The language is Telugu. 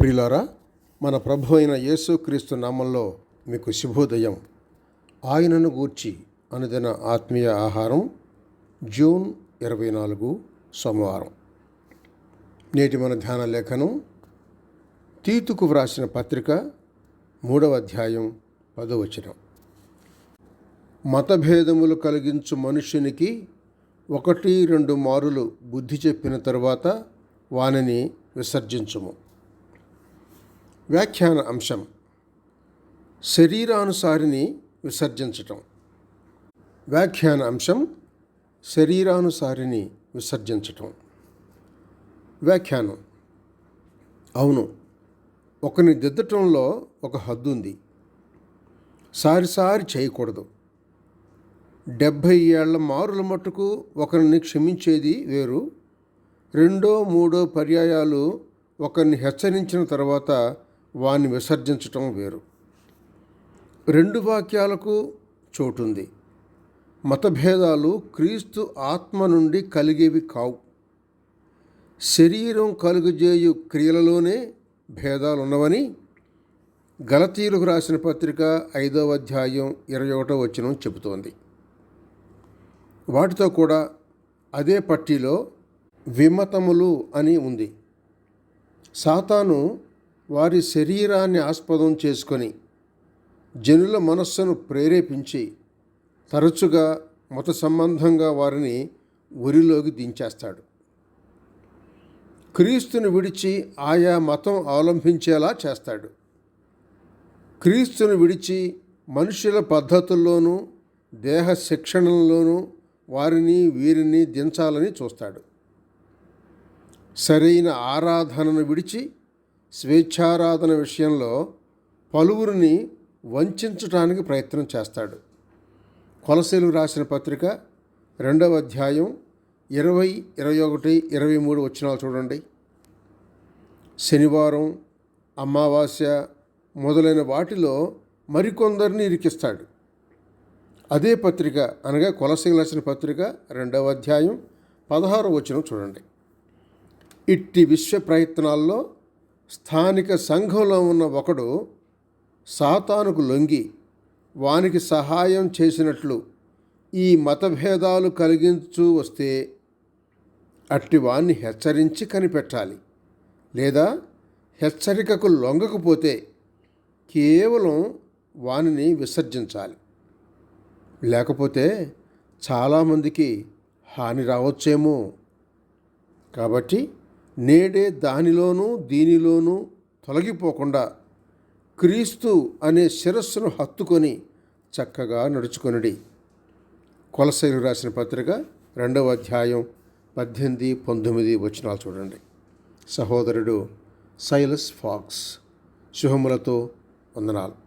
ప్రియులారా మన ప్రభు అయిన యేసుక్రీస్తు నామంలో మీకు శుభోదయం. ఆయనను గూర్చి అనుదిన ఆత్మీయ ఆహారం జూన్ ఇరవై నాలుగు సోమవారం. నేటి మన ధ్యాన లేఖనం తీతుకు వ్రాసిన పత్రిక మూడవ అధ్యాయం పదవచనం మతభేదములు కలిగించు మనుష్యునికి ఒకటి రెండు మారులు బుద్ధి చెప్పిన తరువాత వానిని విసర్జించుము. వ్యాఖ్యాన అంశం. శరీరానుసారిని విసర్జించటం. వ్యాఖ్యాన అంశం. శరీరానుసారిని విసర్జించటం. వ్యాఖ్యానం. అవును ఒకరిని దిద్దటంలో ఒక హద్దు ఉంది సారిసారి చేయకూడదు. డెబ్భై ఏళ్ళ మారుల మట్టుకు ఒకరిని క్షమించేది వేరు. రెండో మూడో పర్యాయాలు ఒకరిని హెచ్చరించిన తర్వాత వాణ్ణి విసర్జించటం వేరు. రెండు వాక్యాలకు చోటుంది. మతభేదాలు క్రీస్తు ఆత్మ నుండి కలిగేవి కావు. శరీరం కలుగజేయు క్రియలలోనే భేదాలు ఉన్నవని గలతీలకు రాసిన పత్రిక ఐదవ అధ్యాయం ఇరవై ఒకటో వచనం చెబుతోంది. వాటితో కూడా అదే పట్టీలో విమతములు అని ఉంది. సాతాను వారి శరీరాన్ని ఆస్పదం చేసుకొని జనుల మనస్సును ప్రేరేపించి తరచుగా మత సంబంధంగా వారిని ఉరిలోకి దించేస్తాడు. క్రీస్తుని విడిచి ఆయా మతం అవలంబించేలా చేస్తాడు. క్రీస్తుని విడిచి మనుషుల పద్ధతుల్లోనూ దేహ శిక్షణలోనూ వారిని వీరిని దించాలని చూస్తాడు. సరైన ఆరాధనను విడిచి స్వేచ్ఛారాధన విషయంలో పలువురిని వంచడానికి ప్రయత్నం చేస్తాడు. కొలసీలు రాసిన పత్రిక రెండవ అధ్యాయం ఇరవై ఇరవై ఒకటి ఇరవై మూడు వచ్చినాలు చూడండి. శనివారం అమావాస్య మొదలైన వాటిలో మరికొందరిని ఇరికిస్తాడు. అదే పత్రిక అనగా కొలసీలు రాసిన పత్రిక రెండవ అధ్యాయం పదహారు వచనం చూడండి. ఇట్టి విశ్వ ప్రయత్నాల్లో స్థానిక సంఘంలో ఉన్న ఒకడు సాతానుకు లొంగి వానికి సహాయం చేసినట్లు ఈ మతభేదాలు కలిగించు వస్తే అట్టి వాణ్ణి హెచ్చరించి కనిపెట్టాలి. లేదా హెచ్చరికకు లొంగకపోతే కేవలం వానిని విసర్జించాలి. లేకపోతే చాలామందికి హాని రావచ్చేమో. కాబట్టి నేడే దానిలోనూ దీనిలోనూ తొలగిపోకుండా క్రీస్తు అనే శిరస్సును హత్తుకొని చక్కగా నడుచుకొనిడి. కొలసైలు రాసిన పత్రిక రెండవ అధ్యాయం పద్దెనిమిది పంతొమ్మిది వచనాలు చూడండి. సహోదరుడు సైలస్ ఫాక్స్ శుభములతో వందనాలు.